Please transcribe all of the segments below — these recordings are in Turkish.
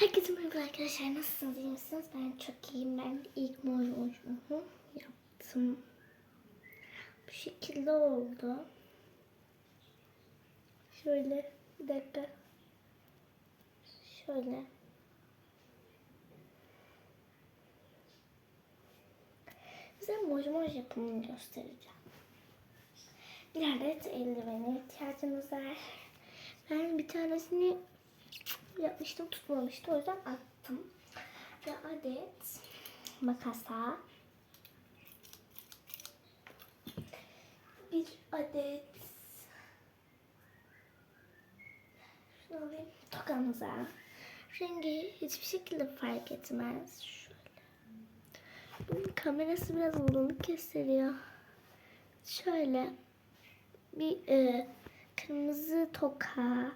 Herkese merhaba arkadaşlar. Nasılsınız? iyi misiniz? Ben çok iyiyim. Ben ilk mor yaptım. Bu şekilde oldu. Şöyle bir dakika. Şöyle. Size moj moj yapımını göstereceğim. Bir adet eldivene ihtiyacınız var. Ben bir tanesini yapmıştım tutmamıştı o yüzden attım. Ve adet makasa bir adet şunu alayım tokamıza rengi hiçbir şekilde fark etmez. Şöyle. Bunun kamerası biraz bulanık gösteriyor. Şöyle bir e, kırmızı toka,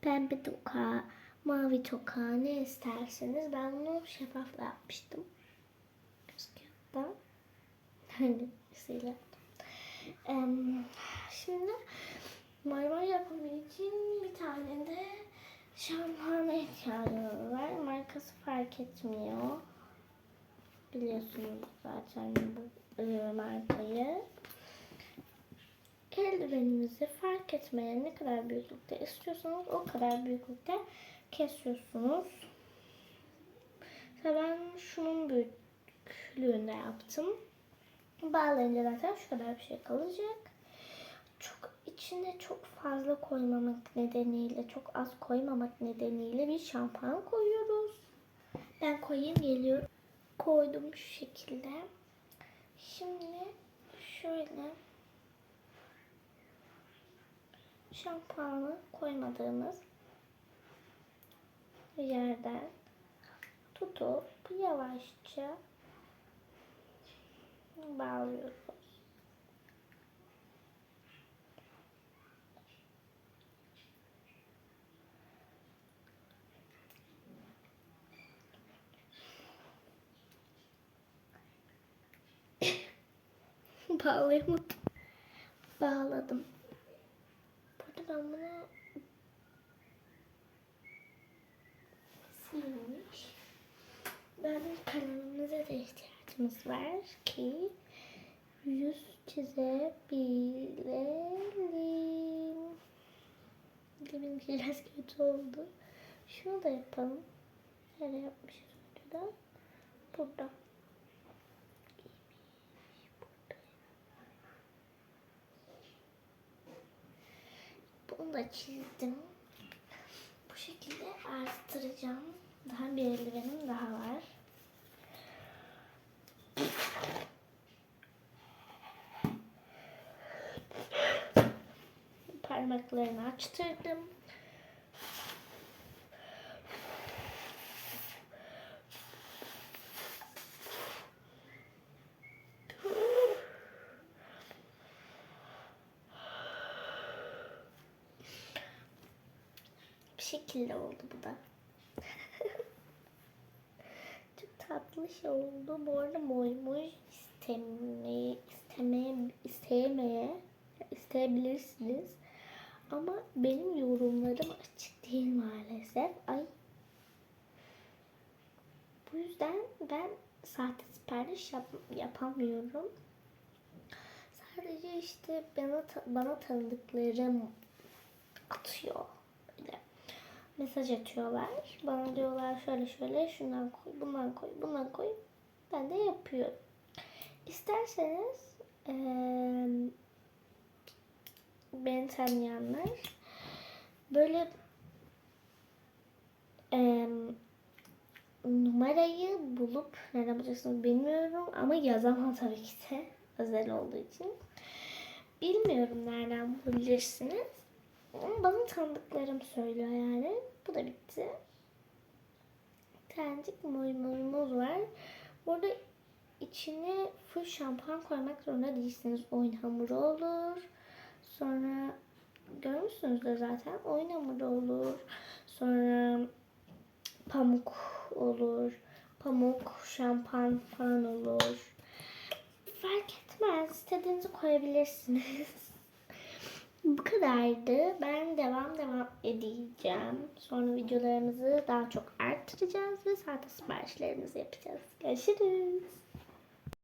pembe toka, mavi toka isterseniz. Ben bunu şeffafla yapmıştım. Gözüküyor da. Hangisiyle yaptım. Şimdi marmar için bir tane de şampuana ihtiyacımız var. Markası fark etmiyor. Biliyorsunuz zaten bu e, markayı eldiveninizi fark etmeyen ne kadar büyüklükte istiyorsanız o kadar büyüklükte kesiyorsunuz. Ben şunun büyüklüğünde yaptım. Bağlayınca zaten şu kadar bir şey kalacak. Çok içine çok fazla koymamak nedeniyle, çok az koymamak nedeniyle bir şampuan koyuyoruz. Ben koyayım geliyorum. Koydum şu şekilde. Şimdi şöyle şampuanı koymadığımız yerden tutup yavaşça bağlıyoruz. Bağlayamadım. Bağladım. Burada ben bunu silmiş. Ben kalemimize de ihtiyacımız var ki yüz çizebilelim. Benimki biraz kötü oldu. Şunu da yapalım. Nereye yapmışız önceden? Burada. Bunu da çizdim. Bu şekilde arttıracağım. Daha bir eldivenim daha var. Parmaklarını açtırdım. Şekilde oldu bu da. Tatlış oldu. Bu arada moy moy istemeye, isteyemeye isteyebilirsiniz. Ama benim yorumlarım açık değil maalesef. Ay. Bu yüzden ben sahte sipariş yap, yapamıyorum. Sadece işte bana bana tanıdıklarım atıyor. Mesaj atıyorlar. Bana diyorlar şöyle şöyle şundan koy, bundan koy, bundan koy. Ben de yapıyorum. İsterseniz eee beni tanıyanlar böyle eee, numarayı bulup nereden bulacaksınız bilmiyorum ama yazamam tabii ki de özel olduğu için. Bilmiyorum nereden bulabilirsiniz. Bana tanıdıklarım söylüyor yani. Bu da bitti. Tanecik moymumuz var. Burada içine full şampuan koymak zorunda değilsiniz. Oyun hamuru olur. Sonra görmüşsünüzdür zaten. Oyun hamuru olur. Sonra pamuk olur. Pamuk, şampuan falan olur. Fark etmez. İstediğinizi koyabilirsiniz. Bu kadardı. Ben devam devam edeceğim. Sonra videolarımızı daha çok arttıracağız ve zaten siparişlerimizi yapacağız. Görüşürüz.